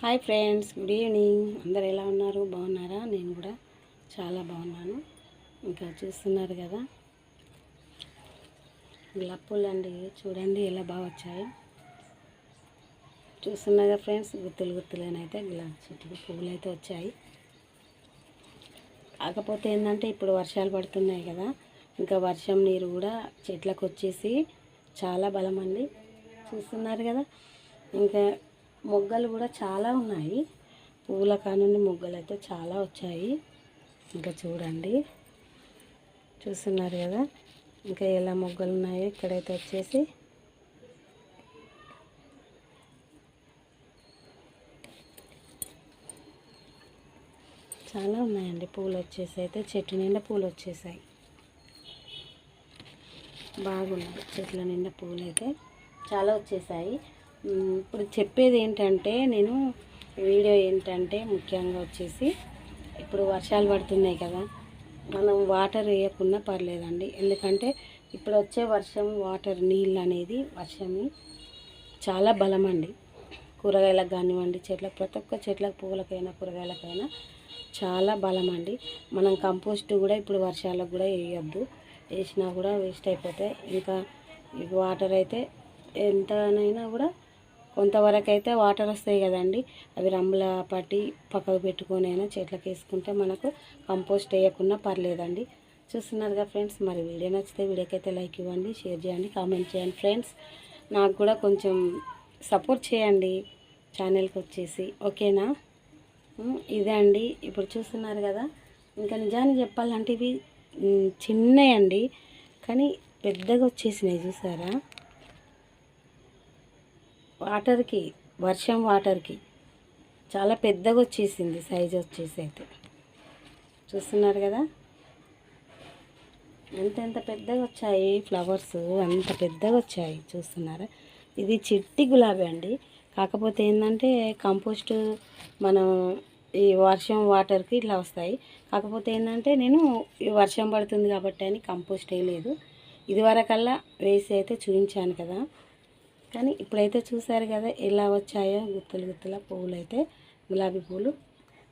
Hi friends good evening. అందరు ఎలా ఉన్నారు? బాగున్నారా? నేను కూడా చాలా బాగున్నాను. ఇంకా చూస్తున్నారు కదా. లప్పులండి చూడండి ఎలా బాగా వచ్చాయో. కదా ఫ్రెండ్స్ గుత్తులు గుత్తులనైతే గులాబీ చెట్టుకి పువ్వులు అయితే వచ్చాయి. కాకపోతే ఏంటంటే ఇప్పుడు వర్షాలు పడుతున్నాయి కదా. ఇంకా వర్షం నీరు కూడా చెట్లకు వచ్చేసి చాలా బలం అండి. చూస్తున్నారు కదా. ఇంకా మొగ్గలు కూడా చాలా ఉన్నాయి. పువ్వుల కానుండి మొగ్గలు అయితే చాలా వచ్చాయి. ఇంకా చూడండి. చూస్తున్నారు కదా? ఇంకా ఎలా మొగ్గలు ఉన్నాయో ఇక్కడైతే వచ్చేసి. చాలా ఉన్నాయండి పూలు వచ్చేసి. అయితే చెట్టు నిండా పూలు వచ్చేసాయి. బాగున్నాయి. చెట్ల నిండా పూలు అయితే చాలా వచ్చేసాయి. ఇప్పుడు చెప్పేది ఏంటంటే నేను వీడియో ఏంటంటే ముఖ్యంగా వచ్చేసి ఇప్పుడు వర్షాలు పడుతున్నాయి కదా మనం వాటర్ వేయకుండా పర్లేదండి. ఎందుకంటే ఇప్పుడు వచ్చే వర్షం వాటర్ నీళ్ళు అనేది వర్షం చాలా బలం అండి కూరగాయలకు కానివ్వండి చెట్లకు ప్రతి ఒక్క చెట్లకు పువ్వులకైనా కూరగాయలకైనా చాలా బలం అండి మనం కంపోస్ట్ కూడా ఇప్పుడు వర్షాలకు కూడా వేయొద్దు. వేసినా కూడా వేస్ట్ అయిపోతాయి. ఇంకా వాటర్ అయితే ఎంతనైనా కూడా కొంతవరకు అయితే వాటర్ వస్తాయి కదండి. అవి రంగుల పట్టి పక్కకు పెట్టుకొని అయినా చెట్లకు వేసుకుంటే మనకు కంపోస్ట్ వేయకుండా పర్లేదండి. చూస్తున్నారుగా ఫ్రెండ్స్ మరి వీడియో నచ్చితే వీడియోకైతే లైక్ ఇవ్వండి షేర్ చేయండి కామెంట్ చేయండి ఫ్రెండ్స్. నాకు కూడా కొంచెం సపోర్ట్ చేయండి ఛానల్కి వచ్చేసి ఓకేనా? ఇదే అండి. ఇప్పుడు చూస్తున్నారు కదా ఇంకా నిజాన్ని చెప్పాలంటే ఇవి చిన్నవి చిన్నయండి కానీ పెద్దగా వచ్చేసినాయి చూసారా? వాటర్కి వర్షం వాటర్కి చాలా పెద్దగా వచ్చేసింది సైజ్ వచ్చేసి అయితే. చూస్తున్నారు కదా? ఎంత ఎంత పెద్దగా వచ్చాయి ఫ్లవర్స్? అంత పెద్దగా వచ్చాయి చూస్తున్నారా? ఇది చిట్టి గులాబీ అండి. కాకపోతే ఏంటంటే కంపోస్ట్ మనం ఈ వర్షం వాటర్కి ఇట్లా వస్తాయి. కాకపోతే ఏంటంటే నేను ఈ వర్షం పడుతుంది కాబట్టి అని కంపోస్ట్ వేయలేదు ఇదివరకల్లా వేసి అయితే చూపించాను కదా. కానీ ఇప్పుడైతే చూసారు కదా ఎలా వచ్చాయో గుత్తులు గుత్తుల పువ్వులు అయితే గులాబీ పువ్వులు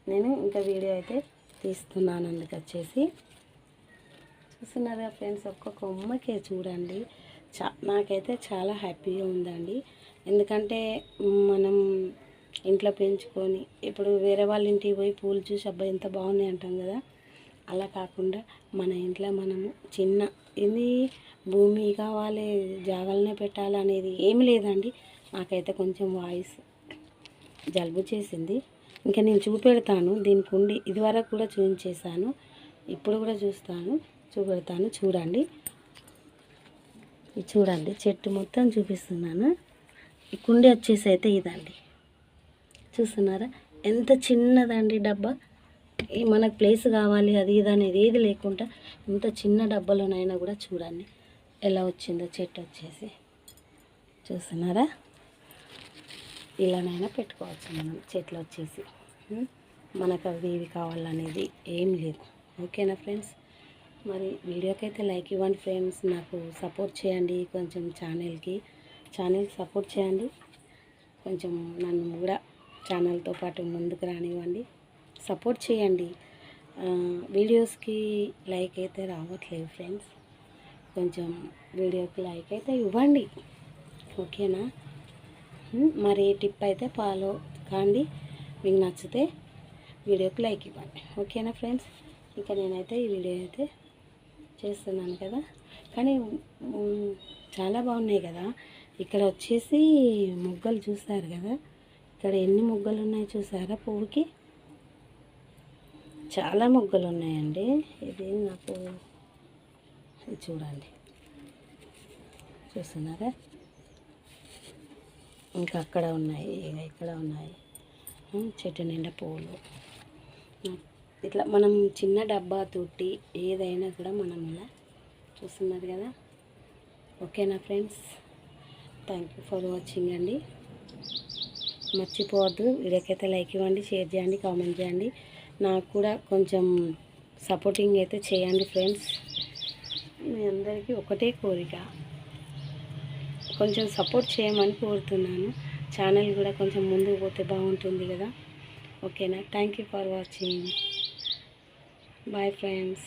నేను ఇంకా వీడియో అయితే తీస్తున్నాను అందుకు వచ్చేసి. చూస్తున్నారా ఫ్రెండ్స్ ఒక్క కొమ్మకే చూడండి. చా నాకైతే చాలా హ్యాపీగా ఉందండి. ఎందుకంటే మనం ఇంట్లో పెంచుకొని ఇప్పుడు వేరే వాళ్ళ ఇంటికి పోయి పూలు చూసి అబ్బాయి ఎంత బాగున్నాయి అంటాం కదా. అలా కాకుండా మన ఇంట్లో మనము చిన్న ఇది భూమి కావాలి జాగాలనే పెట్టాలి అనేది ఏమి లేదండి. నాకైతే కొంచెం వాయిస్ జలుబు చేసింది. ఇంకా నేను చూపెడతాను. దీనికి ఉండి ఇదివరకు కూడా చూపించేశాను. ఇప్పుడు కూడా చూస్తాను. చూపెడతాను. చూడండి. ఇది చూడండి. చెట్టు మొత్తం చూపిస్తున్నాను. ఈ కుండి వచ్చేసి అయితే ఇదండి. చూస్తున్నారా? ఎంత చిన్నదండి డబ్బా. మనకు ప్లేస్ కావాలి అది ఇది అనేది ఏది లేకుండా ఇంత చిన్న డబ్బాలోనైనా కూడా చూడండి. ఎలా వచ్చిందో చెట్టు వచ్చేసి. చూస్తున్నారా? ఇలానైనా పెట్టుకోవచ్చు మనం చెట్లు వచ్చేసి. మనకు అవి ఇవి కావాలనేది ఏం లేదు. ఓకేనా ఫ్రెండ్స్? మరి వీడియోకి అయితే లైక్ ఇవ్వండి ఫ్రెండ్స్. నాకు సపోర్ట్ చేయండి కొంచెం ఛానల్కి. ఛానల్కి సపోర్ట్ చేయండి. కొంచెం నన్ను కూడా ఛానల్తో పాటు ముందుకు రానివ్వండి. సపోర్ట్ చేయండి. వీడియోస్కి లైక్ అయితే రావట్లేదు ఫ్రెండ్స్. కొంచెం వీడియోకి లైక్ అయితే ఇవ్వండి. ఓకేనా? మరి టిప్ అయితే ఫాలో కాండి. మీకు నచ్చితే వీడియోకి లైక్ ఇవ్వండి. ఓకేనా ఫ్రెండ్స్? ఇంకా నేనైతే ఈ వీడియో అయితే చేస్తున్నాను కదా. కానీ చాలా బాగున్నాయి కదా. ఇక్కడ వచ్చేసి మొగ్గలు చూస్తారు కదా. ఇక్కడ ఎన్ని మొగ్గలు ఉన్నాయి చూసారా పువ్వుకి? చాలా మొగ్గలు ఉన్నాయండి ఇది నాకు ఇది చూడండి. చూస్తున్నారా? ఇంకా అక్కడ ఉన్నాయి ఇక ఇక్కడ ఉన్నాయి. చెట్టు నిండా పూలు. ఇట్లా మనం చిన్న డబ్బా తోటి ఏదైనా కూడా మనం ఇలా చూస్తున్నారు కదా. ఓకేనా friends? Thank you for watching అండి. మర్చిపోవద్దు. వీడియోకైతే లైక్ ఇవ్వండి షేర్ చేయండి కామెంట్ చేయండి. నాకు కూడా కొంచెం సపోర్టింగ్ అయితే చేయండి ఫ్రెండ్స్ మీ అందరికీ ఒకటే కోరిక. కొంచెం సపోర్ట్ చేయమని కోరుతున్నాను. ఛానల్ కూడా కొంచెం ముందుకు పోతే బాగుంటుంది కదా. ఓకేనా thank you for watching bye friends